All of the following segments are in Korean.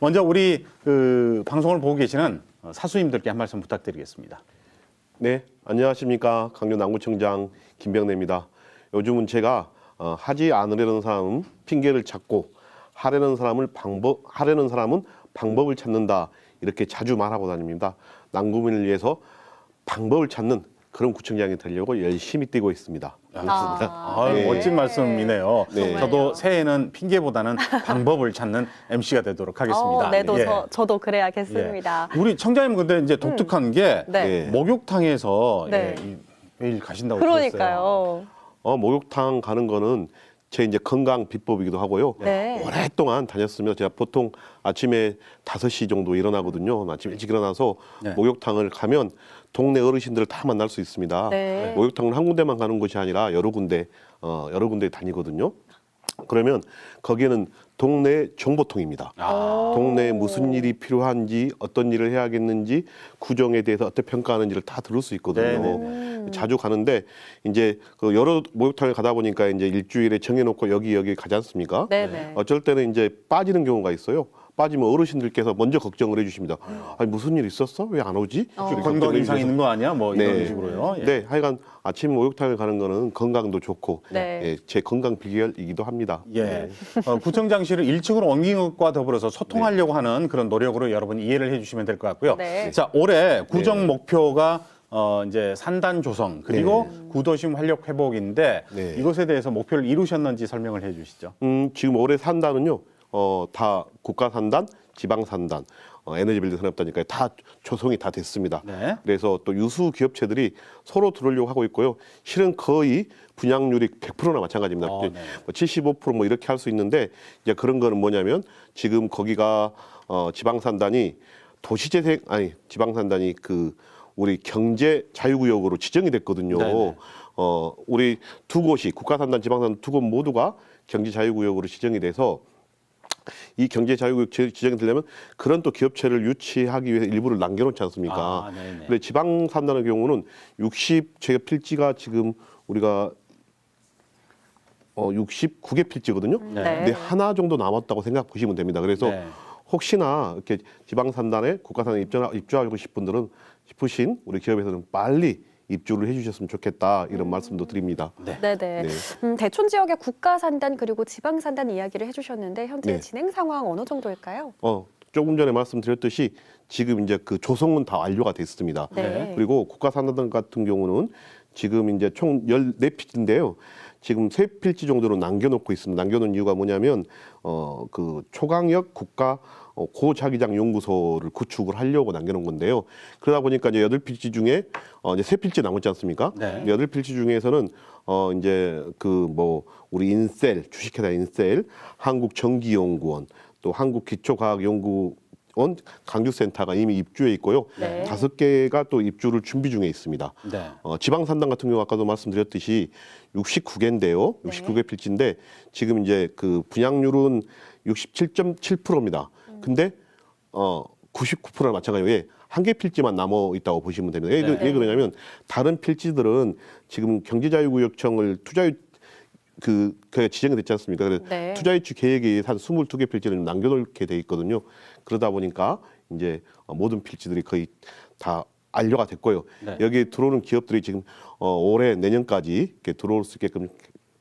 먼저 우리 그 방송을 보고 계시는 어, 사수님들께 한 말씀 부탁드리겠습니다. 네, 안녕하십니까. 강변 남구청장 김병래입니다. 요즘은 제가 어, 하지 않으려는 사람은 핑계를 찾고 하려는 사람을 방법 하려는 사람은 방법을 찾는다 이렇게 자주 말하고 다닙니다. 남구민을 위해서 방법을 찾는 그런 구청장이 되려고 열심히 뛰고 있습니다. 반갑습니다. 아, 네. 멋진 말씀이네요. 네. 저도 새해에는 핑계보다는 방법을 찾는 MC가 되도록 하겠습니다. 어, 네, 또 예. 저, 저도 그래야겠습니다. 예. 우리 청자님 근데 이제 독특한 게 네. 네. 목욕탕에서 네. 예, 이- 매일 가신다고 들었어요. 그러니까요. 어, 목욕탕 가는 거는 제 이제 건강 비법이기도 하고요. 네. 오랫동안 다녔으면 제가 보통 아침에 5시 정도 일어나거든요. 아침 일찍 일어나서 네. 목욕탕을 가면 동네 어르신들을 다 만날 수 있습니다. 네. 목욕탕은 한 군데만 가는 곳이 아니라 여러 군데 어, 여러 군데 다니거든요. 그러면 거기에는 동네 정보통입니다. 아. 동네에 무슨 일이 필요한지 어떤 일을 해야겠는지 구정에 대해서 어떻게 평가하는지를 다 들을 수 있거든요. 네네네. 자주 가는데 이제 그 여러 목욕탕을 가다 보니까 이제 일주일에 정해놓고 여기 여기 가지 않습니까? 네네. 어쩔 때는 이제 빠지는 경우가 있어요. 빠지면 어르신들께서 먼저 걱정을 해주십니다. 아니 무슨 일 있었어? 왜 안 오지? 어. 건강 이상. 있는 거 아니야? 뭐 이런 네. 식으로요. 예. 네, 하여간 아침 목욕탕을 가는 거는 건강도 좋고 네. 예, 제 건강 비결이기도 합니다. 예. 어, 구청장실을 1층으로 옮긴 것과 더불어서 소통하려고 하는 그런 노력으로 여러분 이해를 해주시면 될 것 같고요. 네. 자, 올해 구정 목표가 어, 이제 산단 조성 그리고 네. 구도심 활력 회복인데 네. 이것에 대해서 목표를 이루셨는지 설명을 해주시죠. 음, 지금 올해 산단은요, 어, 다 국가 산단, 지방 산단, 어, 에너지 빌드 산업단니까 다 조성이 다 됐습니다. 네. 그래서 또 유수 기업체들이 서로 들어오려고 하고 있고요. 실은 거의 분양률이 100%나 마찬가지입니다. 어, 네. 뭐 75%뭐 이렇게 할 수 있는데 이제 그런 거는 뭐냐면 지금 거기가 어, 지방 산단이 도시재생 아니 지방 산단이 그 우리 경제 자유구역으로 지정이 됐거든요. 네네. 어, 우리 두 곳이 국가산단, 지방산단 두 곳 모두가 경제 자유구역으로 지정이 돼서 이 경제 자유구역 지- 지정이 되려면 그런 또 기업체를 유치하기 위해서 일부를 남겨놓지 않습니까? 아, 네네. 근데 지방 산단의 경우는 60 제가 필지가 지금 우리가 어 69개 필지거든요. 네. 근데 하나 정도 남았다고 생각 보시면 됩니다. 그래서 네. 혹시나 이렇게 지방 산단에 국가산단에 입주 입주하고 싶은 분들은 싶으신 우리 기업에서는 빨리 입주를 해주셨으면 좋겠다 이런 말씀도 드립니다. 네. 네네. 네. 음, 대촌 지역의 국가 산단 그리고 지방 산단 이야기를 해주셨는데 현재 네. 진행 상황 어느 정도일까요? 어, 조금 전에 말씀드렸듯이 지금 이제 그 조성은 다 완료가 됐습니다. 네. 그리고 국가 산단 같은 경우는 지금 이제 총 14필지인데요. 지금 세 필지 정도로 남겨놓고 있습니다. 남겨놓은 이유가 뭐냐면 어, 그 초강력 국가 어, 고자기장 연구소를 구축을 하려고 남겨놓은 건데요. 그러다 보니까 이제 여덟 필지 중에 어, 이제 세 필지 남았지 않습니까? 네. 여덟 필지 중에서는 어 이제 그 뭐 우리 인셀 주식회사 인셀 한국전기연구원 또 한국기초과학연구 원 강주센터가 이미 입주해 있고요. 네. 다섯 개가 또 입주를 준비 중에 있습니다. 네. 어, 지방산단 같은 경우 아까도 말씀드렸듯이 69개인데요. 69개 필지인데 지금 이제 그 분양률은 67.7%입니다. 근데 어 99%나 마찬가지로 예, 한개 필지만 남아 있다고 보시면 됩니다. 왜, 그- 네. 왜 그러냐면 다른 필지들은 지금 경제자유구역청을 투자유 그, 그 지정이 됐지 않습니까? 그래서 네. 투자 유치 계획이 한 22개 필지를 남겨놓게 돼 있거든요. 그러다 보니까 이제 어, 모든 필지들이 거의 다 완료가 됐고요. 네. 여기에 들어오는 기업들이 지금 어, 올해 내년까지 이렇게 들어올 수 있게끔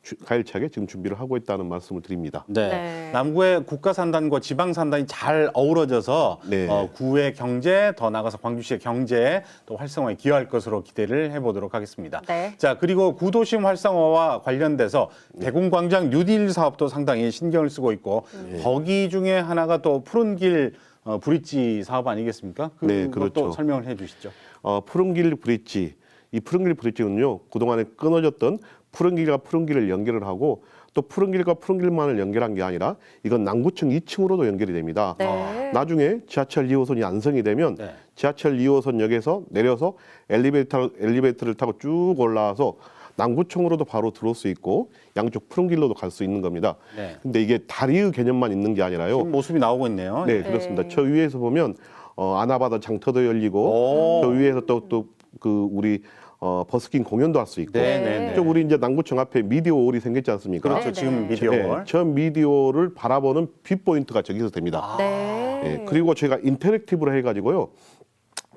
주- 가열차게 지금 준비를 하고 있다는 말씀을 드립니다. 네. 네. 남구의 국가 산단과 지방 산단이 잘 어우러져서 네. 어, 구의 경제 더 나아가서 광주시의 경제 또 활성화에 기여할 것으로 기대를 해보도록 하겠습니다. 네. 자 그리고 구도심 활성화와 관련돼서 대공광장 뉴딜 사업도 상당히 신경을 쓰고 있고 네. 거기 중에 하나가 또 푸른길 어, 브릿지 사업 아니겠습니까? 네, 그것도 그렇죠. 설명을 해주시죠. 어, 푸른길 브릿지 이 푸른길 브릿지는요 그동안에 끊어졌던 푸른 길과 푸른 길을 연결을 하고 또 푸른 길과 푸른 길만을 연결한 게 아니라 이건 남구청 2층으로도 연결이 됩니다. 네. 나중에 지하철 2호선이 안성이 되면 네. 지하철 2호선역에서 내려서 엘리베이터 엘리베이터를 타고 쭉 올라와서 남구청으로도 바로 들어올 수 있고 양쪽 푸른 길로도 갈 수 있는 겁니다. 네. 근데 이게 다리의 개념만 있는 게 아니라요. 지금 모습이 나오고 있네요. 네, 그렇습니다. 네. 저 위에서 보면 어, 아나바다 장터도 열리고 오. 저 위에서 또또그 우리 어, 버스킹 공연도 할 수 있고 네, 네, 네. 또 우리 이제 남구청 앞에 미디어 홀이 생겼지 않습니까? 그렇죠. 네, 지금 네. 미디어 네, 월. 저 미디어를 바라보는 뷰 포인트가 저기서 됩니다. 아. 네. 예, 그리고 저희가 인터랙티브로 해가지고요.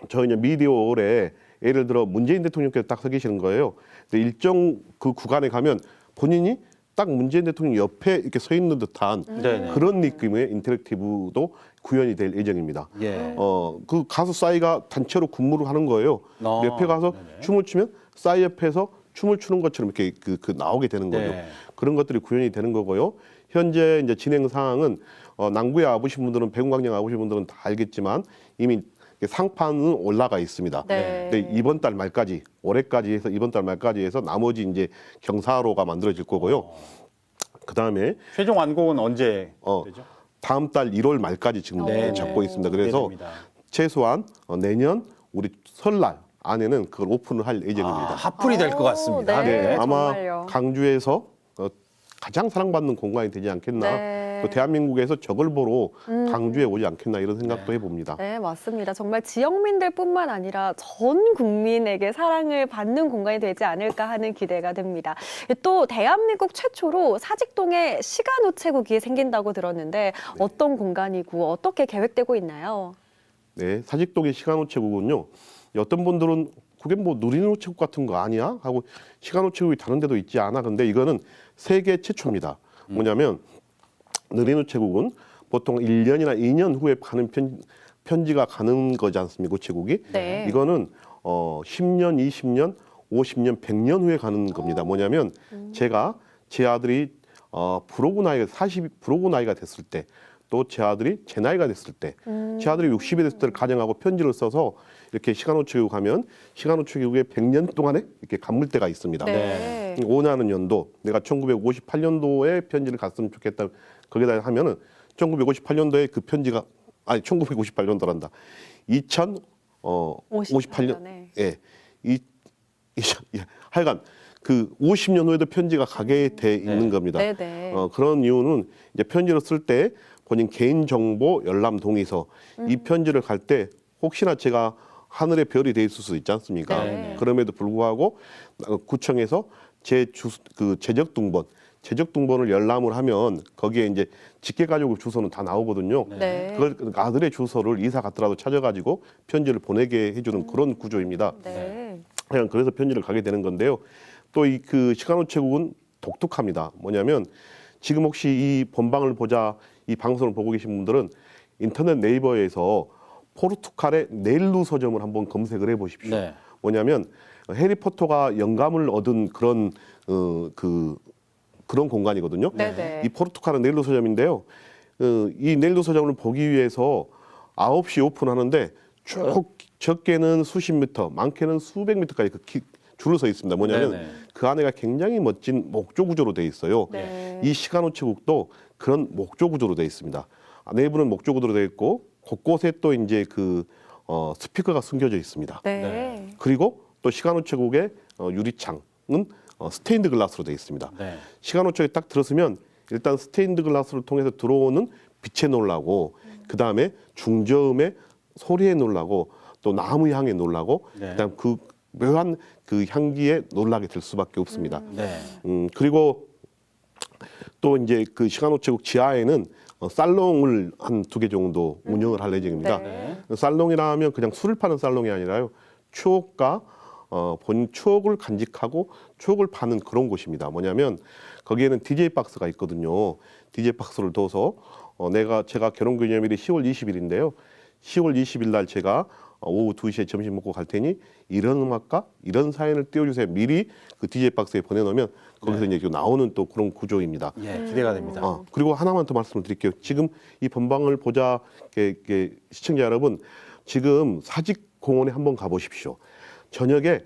저 이제 미디어 홀에 예를 들어 문재인 대통령께서 딱 서 계시는 거예요. 근데 일정 그 구간에 가면 본인이 딱 문재인 대통령 옆에 이렇게 서 있는 듯한 네네. 그런 느낌의 인터랙티브도 구현이 될 예정입니다. 예. 어, 그 가수 싸이가 단체로 근무를 하는 거예요. 어, 옆에 가서 네네. 춤을 추면 싸이 옆에서 춤을 추는 것처럼 이렇게 그, 그 나오게 되는 거죠. 네. 그런 것들이 구현이 되는 거고요. 현재 이제 진행 사항은 어, 남구에 와보신 분들은 배웅광장 와보신 분들은 다 알겠지만 이미 상판은 올라가 있습니다. 네. 근데 이번 달 말까지 올해까지 해서 이번 달 말까지 해서 나머지 이제 경사로가 만들어질 거고요. 그 다음에 최종 완공은 언제 어, 되죠? 다음 달 1월 말까지 지금 네, 잡고 네. 있습니다. 그래서 기대됩니다. 최소한 어, 내년 우리 설날 안에는 그걸 오픈을 할 아, 예정입니다. 핫플이 될것 오, 같습니다. 네. 네, 아마 정말요. 강주에서 어, 가장 사랑받는 공간이 되지 않겠나. 네. 음. 또 대한민국에서 저걸 보러 강주에 오지 않겠나 이런 생각도 해봅니다. 네, 맞습니다. 정말 지역민들뿐만 아니라 전 국민에게 사랑을 받는 공간이 되지 않을까 하는 기대가 됩니다. 또 대한민국 최초로 사직동에 시간 우체국이 생긴다고 들었는데 어떤 공간이고 어떻게 계획되고 있나요? 네, 사직동의 시간 우체국은요. 어떤 분들은 그게 뭐 누리노체국 같은 거 아니야? 하고 시간 우체국이 다른 데도 있지 않아? 근데 이거는 세계 최초입니다. 뭐냐면 누리노체국은 보통 1년이나 2년 후에 가는 편, 편지가 가는 거지 않습니까? 우체국이. 네. 이거는 어 10년, 20년, 50년, 100년 후에 가는 겁니다. 뭐냐면 제가 제 아들이 어 불어구 나이가 40 불어구 나이가 됐을 때 또 제 아들이 제 나이가 됐을 때 제 아들이 60이 됐을 때를 가정하고 편지를 써서 이렇게 시간호축국 가면 시간호축국에 100년 동안에 이렇게 간물대가 있습니다. 네. 5나는 연도 내가 1958년도에 편지를 갔으면 좋겠다. 거기다 하면은 1958년도에 그 편지가 아니 1958년도란다. 2000 어 58년 년에. 예. 이, 이 예. 하여간 그 50년 후에도 편지가 가게 돼 있는 겁니다. 네, 네. 어, 그런 이유는 이제 편지를 쓸 때 본인 개인 정보 열람 동의서 음. 이 편지를 갈 때 혹시나 제가 하늘의 별이 돼 있을 수 있지 않습니까? 네. 그럼에도 불구하고 어, 구청에서 제 주 그 재적 등본 재적 등본을 열람을 하면 거기에 이제 직계 가족 주소는 다 나오거든요. 네. 그걸 그 아들의 주소를 이사 갔더라도 찾아가지고 편지를 보내게 해주는 음. 그런 구조입니다. 네. 그냥 그래서 편지를 가게 되는 건데요. 또 이 그 시간우체국은 독특합니다. 뭐냐면 지금 혹시 이 본방을 보자 이 방송을 보고 계신 분들은 인터넷 네이버에서 포르투갈의 네일루 서점을 한번 검색을 해보십시오. 네. 뭐냐면 해리포터가 영감을 얻은 그런 어, 그 그런 공간이거든요. 네, 네. 이 포르투갈은 네일루 서점인데요. 어, 이 네일루 서점을 보기 위해서 9시 오픈하는데 쭉 적게는 수십 미터, 많게는 수백 미터까지 그 기- 줄을 서 있습니다. 뭐냐면 네네. 그 안에가 굉장히 멋진 목조 구조로 돼 있어요. 네. 이 시간 우체국도 그런 목조 구조로 돼 있습니다. 아, 내부는 목조 구조로 돼 있고 곳곳에 또 이제 그 어, 스피커가 숨겨져 있습니다. 네. 네. 그리고 또 시간 우체국의 어, 유리창은 어, 스테인드 글라스로 돼 있습니다. 네. 시간 우체국에 딱 들었으면 일단 스테인드 글라스를 통해서 들어오는 빛에 놀라고 그 다음에 중저음의 소리에 놀라고 또 나무 향에 놀라고 네. 그다음 그 묘한 그 향기에 놀라게 될 수밖에 없습니다. 네. 음 그리고 또 이제 그 시간우체국 지하에는 어, 살롱을 한 두 개 정도 운영을 할 예정입니다. 네. 살롱이라면 그냥 술을 파는 살롱이 아니라요 추억과 어, 본 추억을 간직하고 추억을 파는 그런 곳입니다. 뭐냐면 거기에는 DJ 박스가 있거든요. DJ 박스를 둬서 어, 내가 제가 결혼 기념일이 10월 20일인데요. 10월 20일 날 제가 어, 오후 2시에 점심 먹고 갈 테니 이런 음악과 이런 사연을 띄워주세요. 미리 그 DJ 박스에 보내놓으면 거기서 이제 나오는 또 그런 구조입니다. 예, 기대가 됩니다. 어, 그리고 하나만 더 말씀을 드릴게요. 지금 이 본방을 보자 이렇게, 이렇게 시청자 여러분 지금 사직 공원에 한번 가보십시오. 저녁에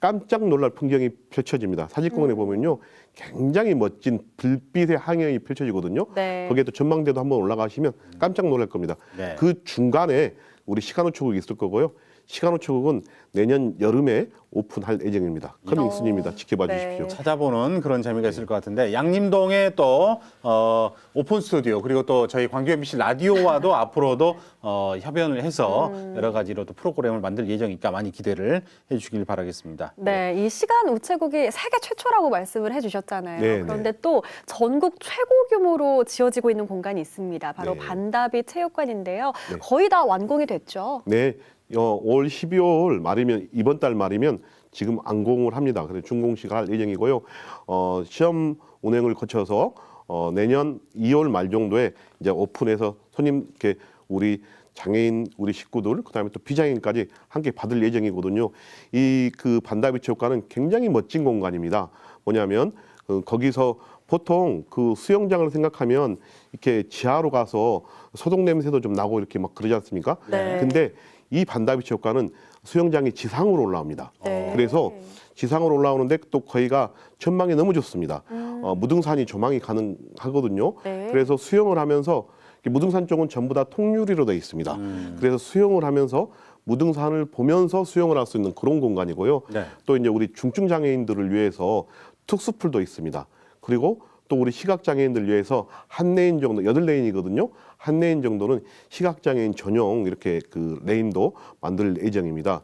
깜짝 놀랄 풍경이 펼쳐집니다. 사직공원에 보면요 굉장히 멋진 불빛의 항영이 펼쳐지거든요. 네. 거기에 또 전망대도 한번 올라가시면 깜짝 놀랄 겁니다. 네. 그 중간에 우리 시간우체국이 있을 거고요. 시간우체국은 내년 여름에 오픈할 예정입니다. 커밍 어. 순입니다. 지켜봐 네. 주십시오. 찾아보는 그런 재미가 있을 것 같은데 양림동에 또 어, 오픈 스튜디오 그리고 또 저희 광교 MBC 라디오와도 앞으로도 어, 협연을 해서 음. 여러 가지로 또 프로그램을 만들 예정이니까 많이 기대를 해주시길 바라겠습니다. 네, 이 시간 우체국이 세계 최초라고 말씀을 해주셨잖아요. 네, 그런데 또 전국 최고 규모로 지어지고 있는 공간이 있습니다. 바로 네. 반다비 체육관인데요. 네. 거의 다 완공이 됐죠. 네, 어, 올 12월 말이면 이번 달 말이면 지금 안공을 합니다. 그래서 준공식 할 예정이고요. 어, 시험 운행을 거쳐서 어, 내년 2월 말 정도에 이제 오픈해서 손님 이렇게 우리 장애인 우리 식구들 그다음에 또 비장애인까지 함께 받을 예정이거든요. 이 그 반다비 체육관은 굉장히 멋진 공간입니다. 뭐냐면 어, 거기서 보통 그 수영장을 생각하면 이렇게 지하로 가서 소독 냄새도 좀 나고 이렇게 막 그러지 않습니까? 네. 근데 이 반다비 체육관은 수영장이 지상으로 올라옵니다. 네. 그래서 지상으로 올라오는데 또 거기가 전망이 너무 좋습니다. 음. 어, 무등산이 조망이 가능하거든요. 네. 그래서 수영을 하면서 무등산 쪽은 전부 다 통유리로 되어 있습니다. 음. 그래서 수영을 하면서 무등산을 보면서 수영을 할 수 있는 그런 공간이고요. 네. 또 이제 우리 중증 장애인들을 위해서 특수풀도 있습니다. 그리고 또 우리 시각 장애인들 위해서 한 레인 정도 여덟 레인이거든요. 한 레인 정도는 시각 장애인 전용 이렇게 그 레인도 만들 예정입니다.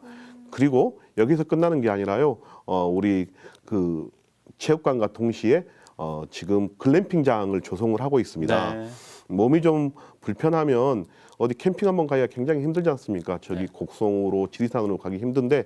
그리고 여기서 끝나는 게 아니라요. 어 우리 그 체육관과 동시에 어 지금 글램핑장을 조성을 하고 있습니다. 네. 몸이 좀 불편하면 어디 캠핑 한번 가기가 굉장히 힘들지 않습니까? 저기 네. 곡성으로 지리산으로 가기 힘든데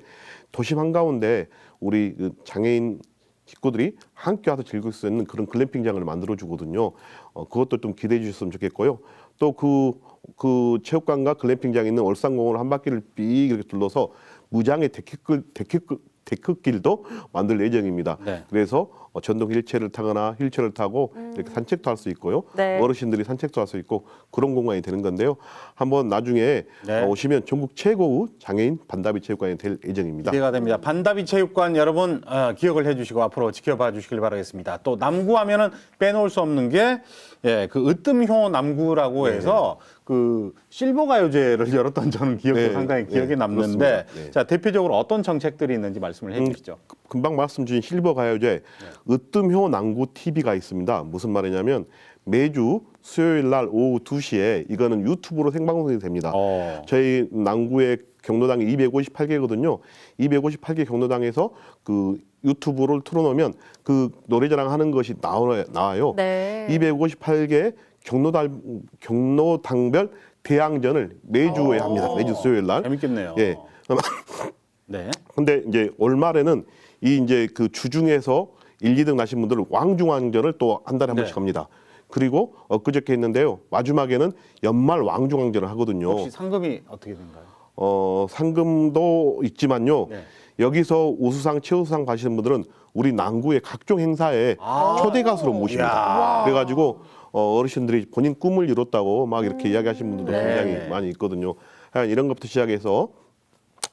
도심 한가운데 우리 그 장애인 식구들이 함께 와서 즐길 수 있는 그런 글램핑장을 만들어 주거든요. 어, 그것도 좀 기대해 주셨으면 좋겠고요. 또그 그 체육관과 글램핑장에 있는 얼산공원을 한 바퀴를 삑 이렇게 둘러서 무장의 데크길 데크길 데크길도 만들 예정입니다. 네. 그래서 어, 전동 휠체어를 타거나 휠체어를 타고 이렇게 산책도 할 수 있고요. 네. 어르신들이 산책도 할 수 있고 그런 공간이 되는 건데요. 한번 나중에 네. 어, 오시면 전국 최고의 장애인 반다비 체육관이 될 예정입니다. 기대가 됩니다. 반다비 체육관 여러분 어, 기억을 해주시고 앞으로 지켜봐 주시길 바라겠습니다. 또 남구 하면은 빼놓을 수 없는 게 예, 그 으뜸효 남구라고 해서 그 실버 가요제를 열었던 저는 기억도 네, 상당히 네, 기억에 남는데. 네. 자 대표적으로 어떤 정책들이 있는지 말씀을 해주시죠. 금방 말씀 주신 실버 가요제 으뜸효 남구 TV가 있습니다. 무슨 말이냐면 매주 수요일 날 오후 2시에 이거는 유튜브로 생방송이 됩니다. 어. 저희 남구의 경로당이 258개거든요. 258개 경로당에서 그 유튜브를 틀어놓으면 그 노래자랑 하는 것이 나와요. 나와요. 네. 258개 경로당 경로당별 대항전을 매주에 어. 합니다. 매주 수요일 날. 재밌겠네요. 예. 네. 근데 이제 올말에는 이 이제 그 주중에서 1, 2등 나신 분들은 왕중왕전을 또 한 달에 한 네. 번씩 합니다. 그리고 엊그저께 했는데요. 마지막에는 연말 왕중왕전을 하거든요. 혹시 상금이 어떻게 된가요? 어, 상금도 있지만요. 네. 여기서 우수상, 최우수상 받으시는 분들은 우리 남구의 각종 행사에 아. 초대 가수로 모십니다. 그래가지고 어, 어르신들이 본인 꿈을 이뤘다고 막 이렇게 이야기하시는 분들도 네. 굉장히 많이 있거든요. 하여간 이런 것부터 시작해서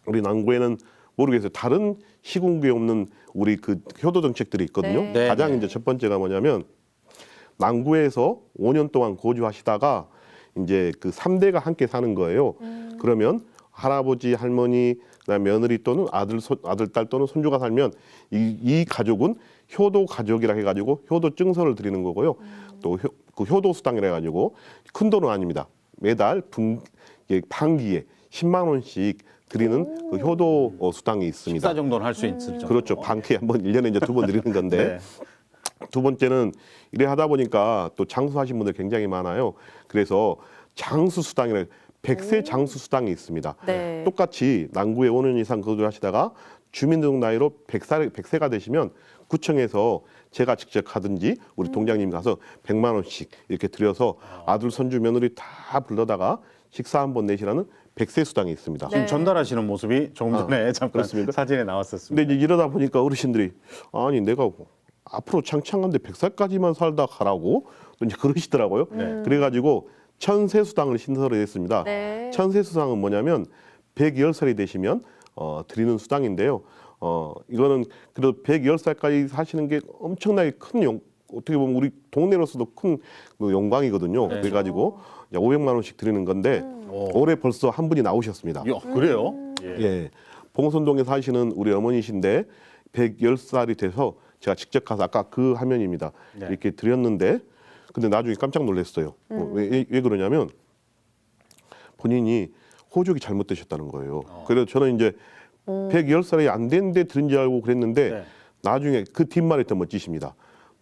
우리 남구에는 모르겠어요. 다른 시군구에 없는 우리 그 효도 정책들이 있거든요. 네. 네, 가장 네. 이제 첫 번째가 뭐냐면 남구에서 5년 동안 거주하시다가 이제 그 3대가 함께 사는 거예요. 그러면 할아버지, 할머니, 그다음 며느리 또는 아들, 손, 아들, 딸 또는 손주가 살면 이, 이 가족은 효도 가족이라 해가지고 효도 증서를 드리는 거고요. 또그 효도 수당이라 해가지고 큰 돈은 아닙니다. 매달 분 예, 반기에 10만 원씩 드리는 그 효도 어, 수당이 있습니다. 식사 정도는 할 수 있을 정도. 그렇죠. 반기에 한번 1년에 이제 두 번 드리는 건데 네. 두 번째는 이래 하다 보니까 또 장수하신 분들 굉장히 많아요. 그래서 장수 수당이라 백세 장수 수당이 있습니다. 네. 똑같이 남구에 5년 이상 거주하시다가 주민등록 나이로 100살, 100세가 되시면 구청에서 제가 직접 가든지 우리 동장님 가서 100만 원씩 이렇게 드려서 아들, 손주, 며느리 다 불러다가 식사 한 번 내시라는 백세 수당이 있습니다. 지금 네. 전달하시는 모습이 조금 전에 잠깐 그렇습니까? 사진에 나왔었습니다. 근데 이제 이러다 보니까 어르신들이 아니 내가 앞으로 창창한데 100살까지만 살다 가라고 또 이제 그러시더라고요. 네. 그래가지고 천세 수당을 신설을 했습니다. 네. 천세 수당은 뭐냐면 110살이 되시면 어, 드리는 수당인데요. 어, 이거는 그래도 110살까지 사시는 게 엄청나게 큰 영, 어떻게 보면 우리 동네로서도 큰그 영광이거든요. 네. 그래가지고 이제 500만 원씩 드리는 건데 오. 올해 벌써 한 분이 나오셨습니다. 야, 그래요? 예. 예. 봉선동에 사시는 우리 어머니신데 110살이 돼서 제가 직접 가서 아까 그 화면입니다. 네. 이렇게 드렸는데 근데 나중에 깜짝 놀랐어요. 어, 왜, 왜- 왜 그러냐면 본인이 호족이 잘못되셨다는 거예요. 그래서 저는 이제 110살이 안 됐는데 들은 줄 알고 그랬는데 네. 나중에 그 뒷말이 더 멋지십니다.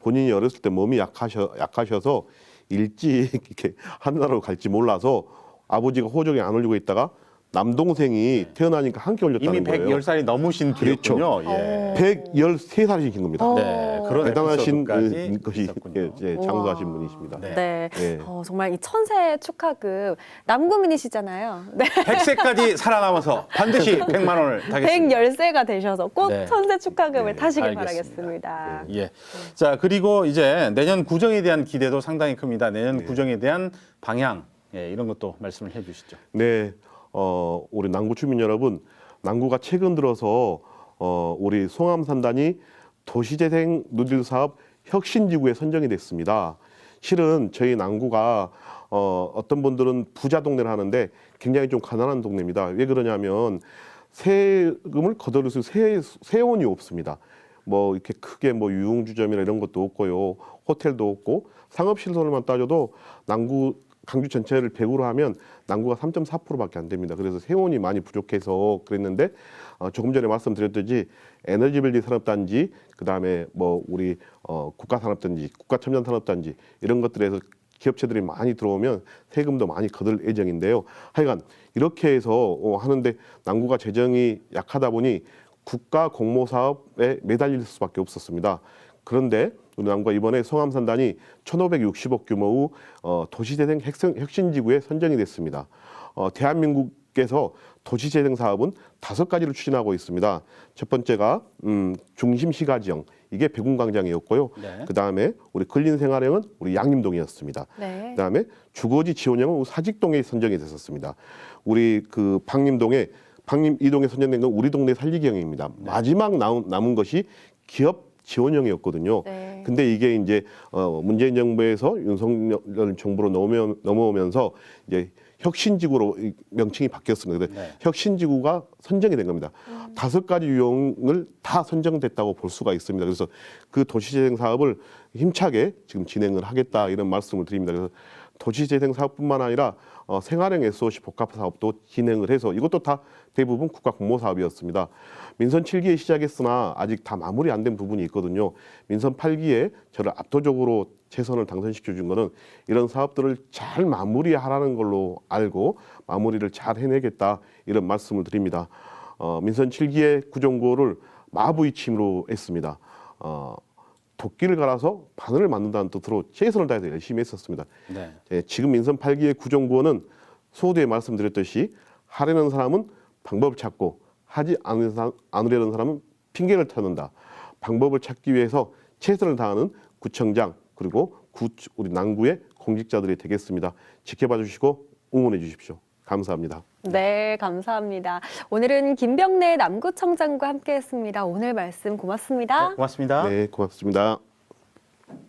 본인이 어렸을 때 몸이 약하셔, 약하셔서 일찍 이렇게 하늘나라로 갈지 몰라서 아버지가 호적에 안 올리고 있다가 남동생이 태어나니까 함께 올렸다는 이미 거예요. 110살이 넘으신 그렇죠. 뒤였군요. 예. 113살이신 겁니다. 어. 네, 그런 대단하신 에피소드까지 그- 것이 있었군요. 예, 예, 장수하신 분이십니다. 네. 네. 네. 어, 정말 이 천세 축하금 남구민이시잖아요. 네. 100세까지 살아남아서 반드시 100만 원을 타겠습니다. 110세가 되셔서 꼭 네. 천세 축하금을 네, 타시길 알겠습니다. 바라겠습니다. 예. 자, 그리고 이제 내년 구정에 대한 기대도 상당히 큽니다. 내년 구정에 대한 방향, 예, 이런 것도 말씀을 해 주시죠. 네, 어, 우리 남구 주민 여러분, 남구가 최근 들어서 어, 우리 송암 산단이 도시재생 누딜 사업 혁신지구에 선정이 됐습니다. 실은 저희 남구가 어, 어떤 분들은 부자 동네를 하는데 굉장히 좀 가난한 동네입니다. 왜 그러냐면 세금을 거둬들 수 세, 세원이 없습니다. 뭐 이렇게 크게 뭐 유흥주점이나 이런 것도 없고요. 호텔도 없고 상업시설만 따져도 남구 강주 전체를 100으로 하면 남구가 3.4%밖에 안 됩니다. 그래서 세원이 많이 부족해서 그랬는데 어, 조금 전에 말씀드렸듯이 에너지밸리 산업단지 그다음에 뭐 우리 어, 국가 산업단지, 국가 첨단 산업단지 이런 것들에서 기업체들이 많이 들어오면 세금도 많이 거둘 예정인데요. 하여간 이렇게 해서 어, 하는데 남구가 재정이 약하다 보니 국가 공모 사업에 매달릴 수밖에 없었습니다. 그런데 우리 남구가 이번에 성암산단이 1,560억 규모의 어, 도시재생 혁신- 혁신지구에 선정이 됐습니다. 어, 대한민국에서 도시재생 사업은 다섯 가지를 추진하고 있습니다. 첫 번째가 음, 중심 시가 지형 이게 백운광장이었고요. 네. 그 다음에 우리 근린 생활형은 우리 양림동이었습니다. 네. 그 다음에 주거지 지원형은 사직동에 선정이 됐었습니다. 우리 그 방림동에 방림 이동에 선정된 건 우리 동네 살리기형입니다. 마지막 남은, 남은 것이 기업 지원형이었거든요. 네. 근데 이게 이제 어 문재인 정부에서 윤석열 정부로 넘어 넘어오면서 이제 혁신지구로 이 명칭이 바뀌었습니다. 근데 네. 혁신지구가 선정이 된 겁니다. 다섯 가지 유형을 다 선정됐다고 볼 수가 있습니다. 그래서 그 도시재생 사업을 힘차게 지금 진행을 하겠다 이런 말씀을 드립니다. 그래서 도시재생 사업뿐만 아니라 어, 생활형 SOC 복합 사업도 진행을 해서 이것도 다 대부분 국가 공모 사업이었습니다. 민선 7기에 시작했으나 아직 다 마무리 안 된 부분이 있거든요. 민선 8기에 저를 압도적으로 재선을 당선시켜 준 거는 이런 사업들을 잘 마무리하라는 걸로 알고 마무리를 잘 해내겠다 이런 말씀을 드립니다. 어, 민선 7기의 구정고를 마부이침으로 했습니다. 어, 도끼를 갈아서 바늘을 만든다는 뜻으로 최선을 다해서 열심히 했었습니다. 네. 예, 지금 민선 8기의 구정구호는 소두에 말씀드렸듯이 하려는 사람은 방법을 찾고 하지 않으- 않으려는 사람은 핑계를 찾는다. 방법을 찾기 위해서 최선을 다하는 구청장 그리고 구, 우리 남구의 공직자들이 되겠습니다. 지켜봐 주시고 응원해 주십시오. 감사합니다. 네, 감사합니다. 오늘은 김병래 남구청장과 함께했습니다. 오늘 말씀 고맙습니다. 네, 고맙습니다. 네, 고맙습니다.